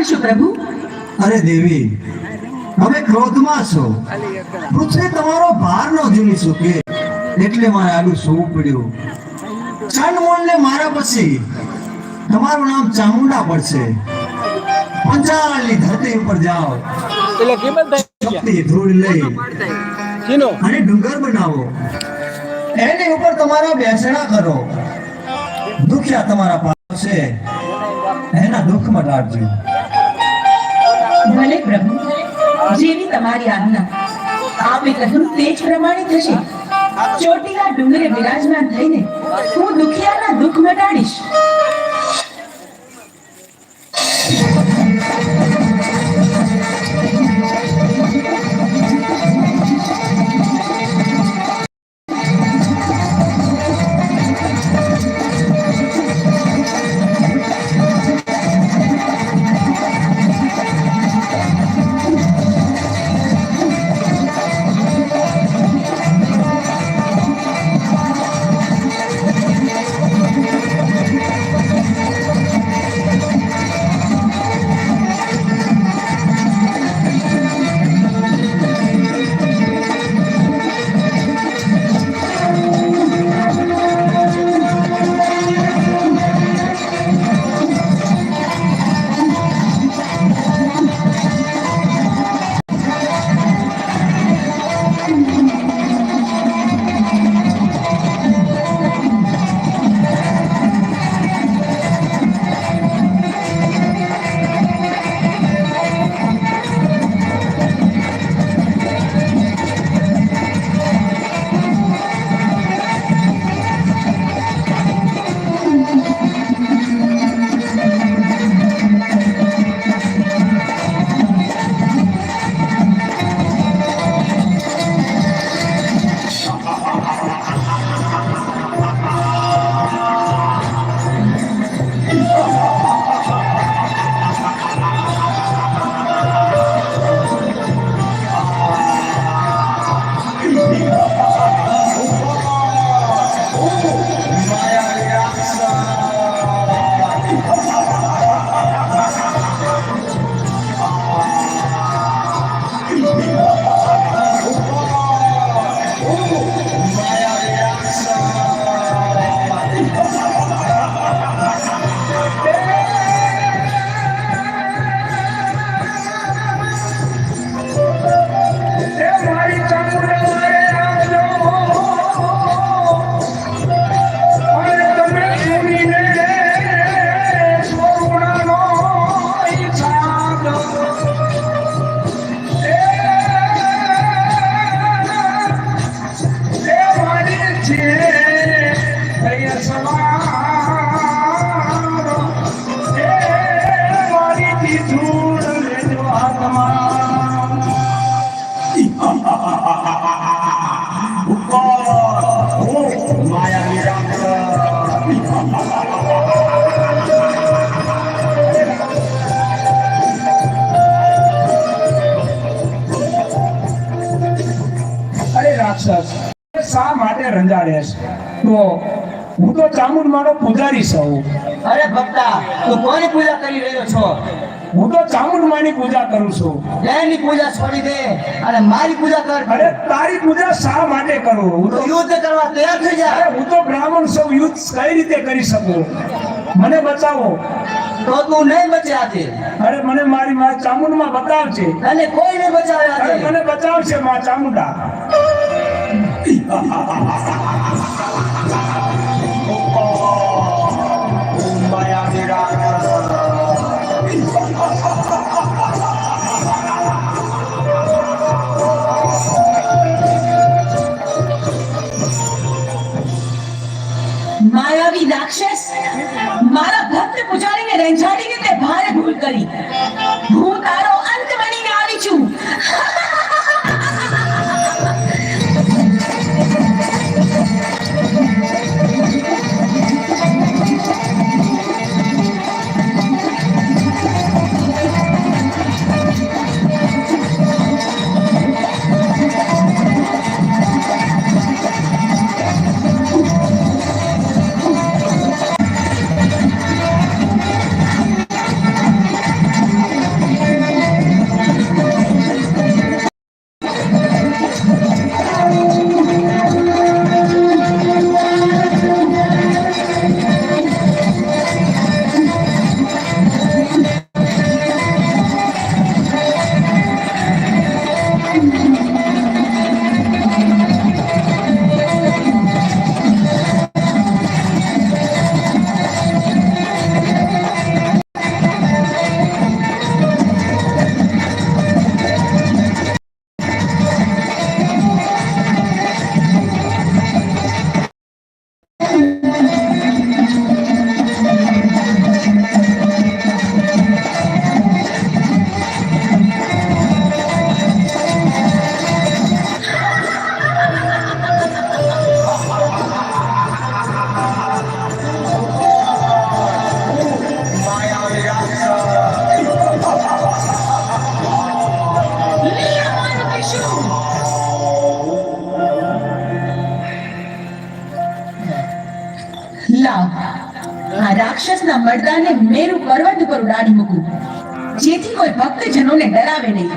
પાપમાં છો પ્રભુ? અરે દેવી તમે ક્રોધમાં છો. પૃથ્વી તમારો ભાર ન ઝીલી શકે એટલે મારે આગળ સોવું પડ્યું. ચાંદમોળને મારા પછી તમારું નામ ચામુંડા પડશે. પંચાળની ધરતી ઉપર જાઓ. એટલે કિંમત શક્તિ ધૂળ લઈ. ચીનો અને ડુંગર બનાવો. એની ઉપર તમારા બેસણા કરો. દુખ્યા તમારા પાસે. એના દુઃખ મટાડજો ભલે પ્રભુ જેવી તમારી આજ્ઞા. આપે કહ્યું તે જ પ્રમાણે થશે ચોટીલા ડુંગરે બિરાજમાન થઈને હું દુખિયાના દુઃખ મટાડીશ. રંજાડેશ તો હું તો ચામુંડમાનો પૂજારી છું. અરે ભક્તા તું કોની પૂજા કરી રહ્યો છો? હું તો ચામુંડ માની પૂજા કરું છું. એની પૂજા છોડી દે અને મારી પૂજા કર. અરે તારી પૂજા શા માટે કરું? હું તો યુદ્ધ કરવા તૈયાર થઈ જા. અરે હું તો બ્રાહ્મણ છું યુદ્ધ કઈ રીતે કરી શકું? મને બચાવો. તો તું નહીં બચે આજે અરે મને મારી માં ચામુંડમાં બતાવશે અને કોઈ નહીં બચાવે અરે મને બચાવશે માં ચામુંડા. માયાવી રાક્ષસ મારા ભક્ત પૂજારીને રેંજાડીને તે ભારે ભૂલ કરી. મળદાને મેરુ પર્વત ઉપર ઉડાડી મૂકું જેથી કોઈ ભક્તજનોને ડરાવે નહીં.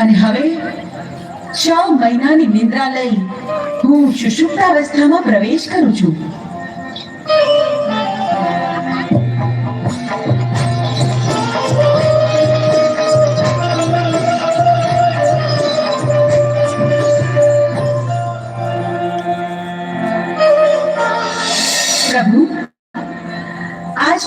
અને હવે છ મહિનાની નિંદ્રા લઈ હું સુષુપ્તાવસ્થામાં પ્રવેશ કરું છું.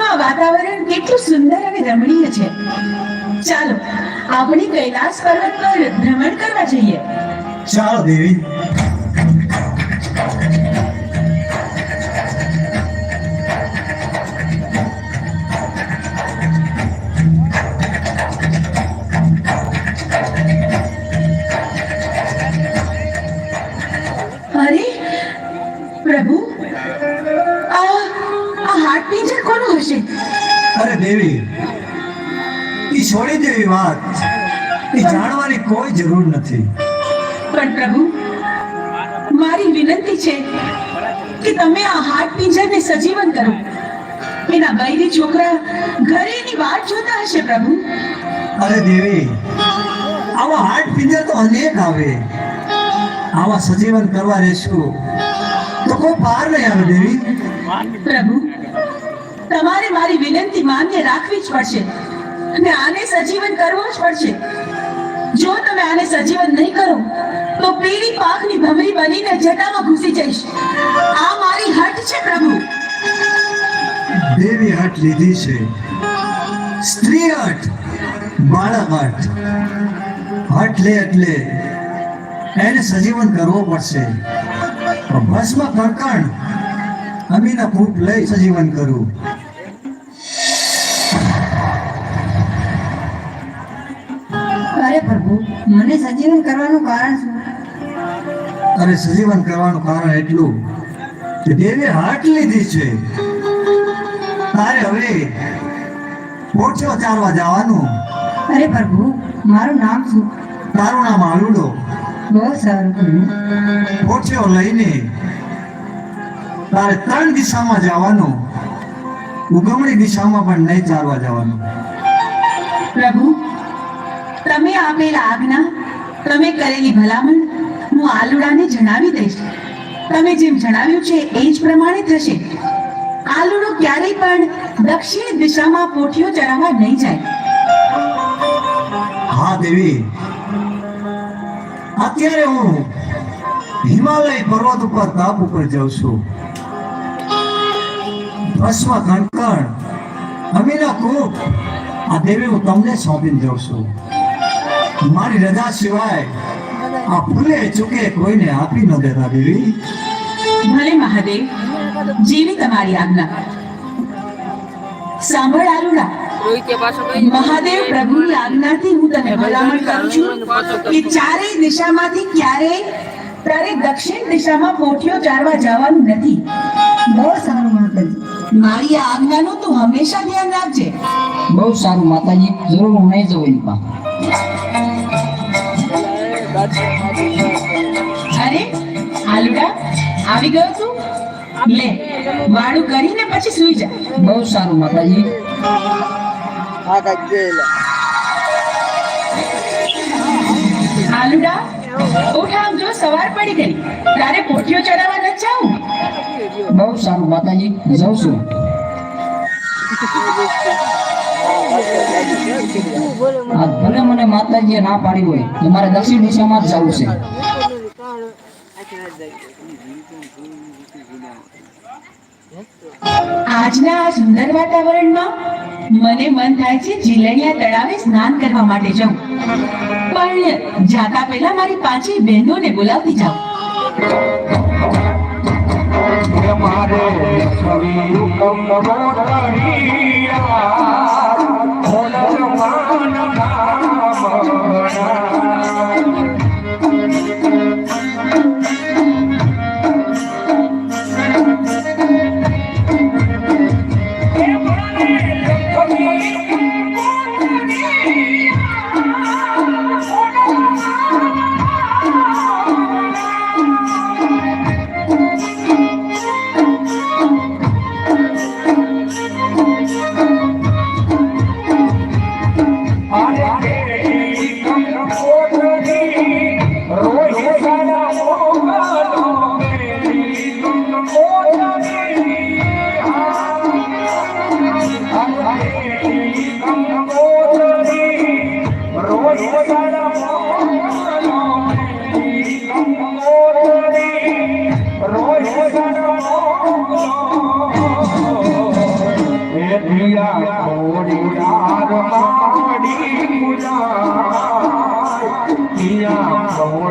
આ વાતાવરણ કેટલું સુંદર અને રમણીય છે. ચાલો, આપણે કૈલાસ પર્વત પર ભ્રમણ કરવા જઈએ. ચાલો દેવી. અરે દેવી એ છોડી દેવી વાત. એ જાણવાની કોઈ જરૂર નથી. પણ પ્રભુ મારી વિનંતી છે કે તમે આ હાટ પિંજરને સજીવન કરો. એના બૈરી છોકરા ઘરેની વાત જોતા હશે પ્રભુ. અરે દેવી આવા હાર્ટ પિંજર તો અનેક આવે. આવા સજીવન કરવા રહેશું તો કોઈ પાર નહીં આવે દેવી. પ્રભુ તમારે મારી વિનંતી માન્ય રાખવી જ પડશે અને આને સજીવન કરવો જ પડશે. જો તમે આને સજીવન નહીં કરો, તો પીળી પાકની ભમરી બનીને જટામાં ઘૂસી જઈશ. આ મારી હટ છે પ્રભુ. દેવી હટ લીધી છે. સ્ત્રી હટ બાળક હટ હટ લે એટલે એને સજીવન કરવો પડશે. ભસ્મ કણકણ અમીના ફૂટ લઈ સજીવન કરવું મને સજીવન કરવાનું કારણ શું? અને સજીવન કરવાનું કારણ એટલું કે દેવી હાટ લીધી છે. તારે હવે પોઠિયો ચાલવા જવાનું. અરે પ્રભુ મારું નામ શું? તારું નામ આલુડો. બહુ સારું પ્રભુ લઈને તારે ત્રણ દિશામાં જવાનું. ઉગમણી દિશામાં પણ નહીં ચાલવા જવાનું. પ્રભુ તમે આપેલા આજ્ઞા તમે કરેલી ભલામણ હું આલુડાને જણાવી દઈશ. તમે જેમ જણાવ્યું છે એ જ પ્રમાણે થશે. આલુડો ક્યારેય પણ દક્ષિણ દિશામાં પોઠિયો ચરાવવા નહીં જાય. હા, દેવી. અત્યારે હું હિમાલય પર્વત ઉપર તાપ ઉપર જાઉં છું. ભસ્મ કણકણ, અમીના કૂપ. આ દેવી, હું તમને સોંપીને જાઉં છું. મારી રજા સિવાય આ ફૂલે ચૂકે કોઈને આપી ન દેતા દેવી. ભલે મહાદેવ જેવી તમારી આજ્ઞા. સાંભળ કઈ મહાદેવ પ્રભુની આજ્ઞાથી હું તને ભલામણ કરું છું કે ચારેય દિશામાંથી ક્યારેય તારે દક્ષિણ દિશામાં પોઠિયો ચારવા જવાનું નથી. બહુ સારું માતાજી. મારી આ આજ્ઞાનું તું હંમેશા ધ્યાન રાખજે. બહુ સારું માતાજી જરૂર હું નહીં જવું એની અરે, આલુડા, આવી ગયો તું? લે, વાળું કરીને પછી સૂઈ જા. બહુ સારું, માતાજી. હા કાકેલા આલુડા, ઉઠ આમ જો, સવાર પડી ગઈ. તારે પોઠિયો ચડાવવા ન જાઉં? બહુ સારું, માતાજી. જઉં છું. ભલે મને માતાજીએ ના પાડી હોય, તો મારે દક્ષિણ દિશામાં જ જવું છે. આજના આ સુંદર વાતાવરણમાં મને મન થાય છે જીલણિયા તળાવે સ્નાન કરવા માટે જાઉં પણ જાતા પહેલા મારી પાંચે બહેનોને બોલાવતી જાઉં મારે કવિ કમ હું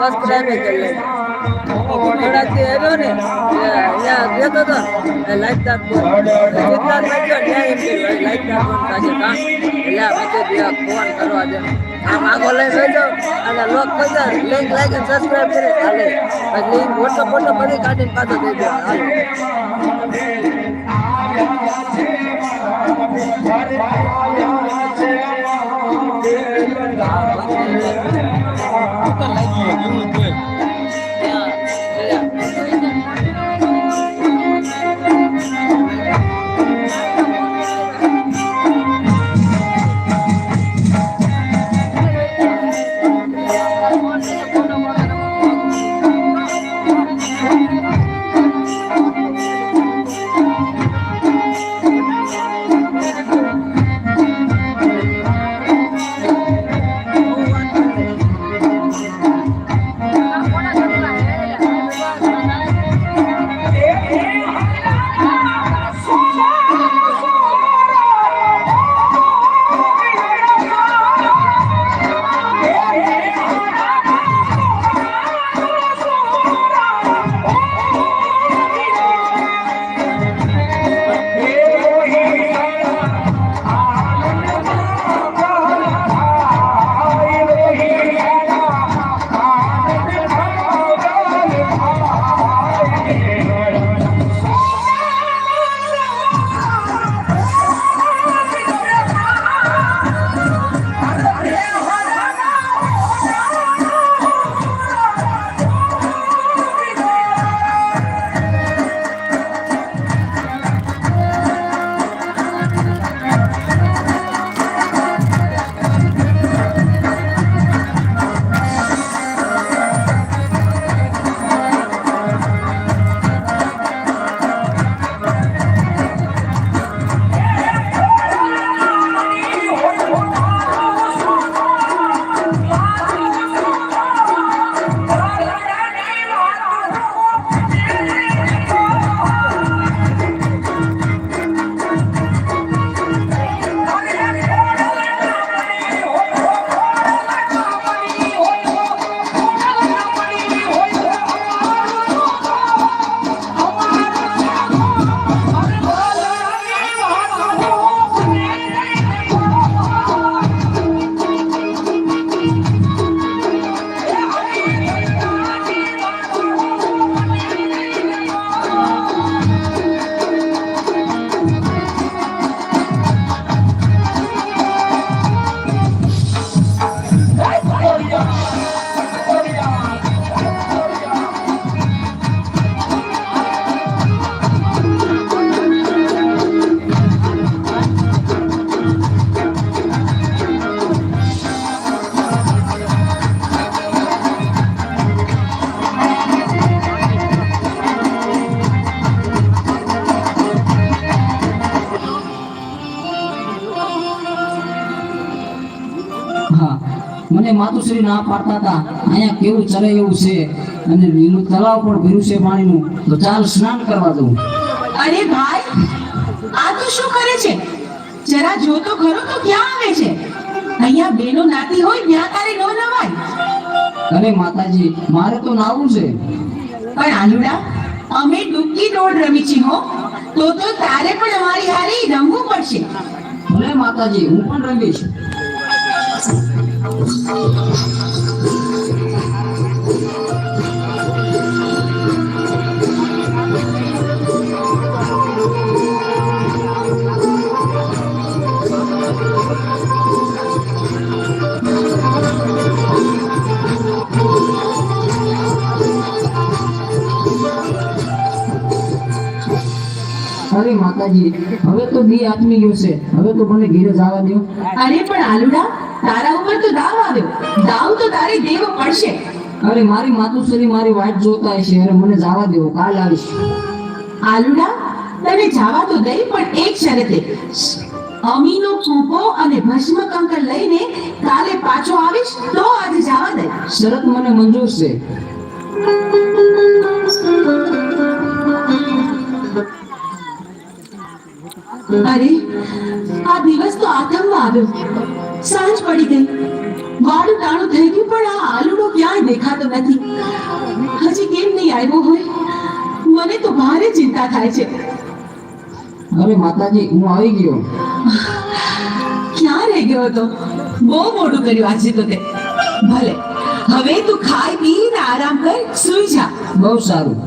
સબસ્ક્રાઇબ કરી લે થોડાથી હેરો ને અહીંયા ગયો તો લાઈક દાખવો જેટલા લાગ્યો ત્યાં એમ લાઈક દાખવો એટલે વચ્ચે ફોન કરવા દે આમ આગો લઈ બેઠો અને લોક કરી દે લિંક લાઈક અને સબસ્ક્રાઇબ કરી પછી ફોટો ફોટો બધી કાઢીને પાછો Lagi. માતુશ્રી ના પાડતા હતા. અહીંયા કેવું ચરે એવું છે? અને લીલું તળાવ પણ ભર્યું છે પાણીનું. તો ચાલ સ્નાન કરવા દઉં. અરે ભાઈ આ તો શું કરે છે? જરા જો તો ખરો તો ક્યાં આવે છે? અહીંયા બેનો નાતી હોય ત્યાં તારે ન નવાય. અરે માતાજી મારે તો નાવું છે. પણ આલુડા અમે ડૂબકી દોડ રમી છી હો. તો તો તારે પણ અમારી હારી રમવું પડશે. ભલે માતાજી હું પણ રમીશ. અરે માતાજી, હવે તો દી આત્મી ગયો છે. હવે તો મને ઘેરે જવા દો અરે પણ આલુડા તો દાવ આવ્યો દાવ તો તારે દેવો પડશે. અરે મારી માતુશ્રી મારી વાત જોતા છે અરે મને જવા દેવો. કાલ આવીશ. આલુડા તને જવા તો દઈ પણ એક શરતે. અમીનો કૂપો અને ભસ્મ કંકર લઈને કાલે પાછો આવીશ તો આજે જવા દે. શરત મને મંજૂર છે. અરે આ દિવસ તો આથમવા આવ્યો સાંજ પડી ગઈ. વાળું ટાણું થઈ ગયું પણ આ આલુડો ક્યાંય દેખાતો નથી. હજી કેમ નહીં આવ્યો હોય? મને તો ભારે ચિંતા થાય છે. અરે માતાજી હું આવી ગયો. ક્યાં રહી ગયો હતો? બહુ મોડું કર્યું આજે તો તે. ભલે હવે તું ખાઈ પીને આરામ કર સુઈ જા. બહુ સારું.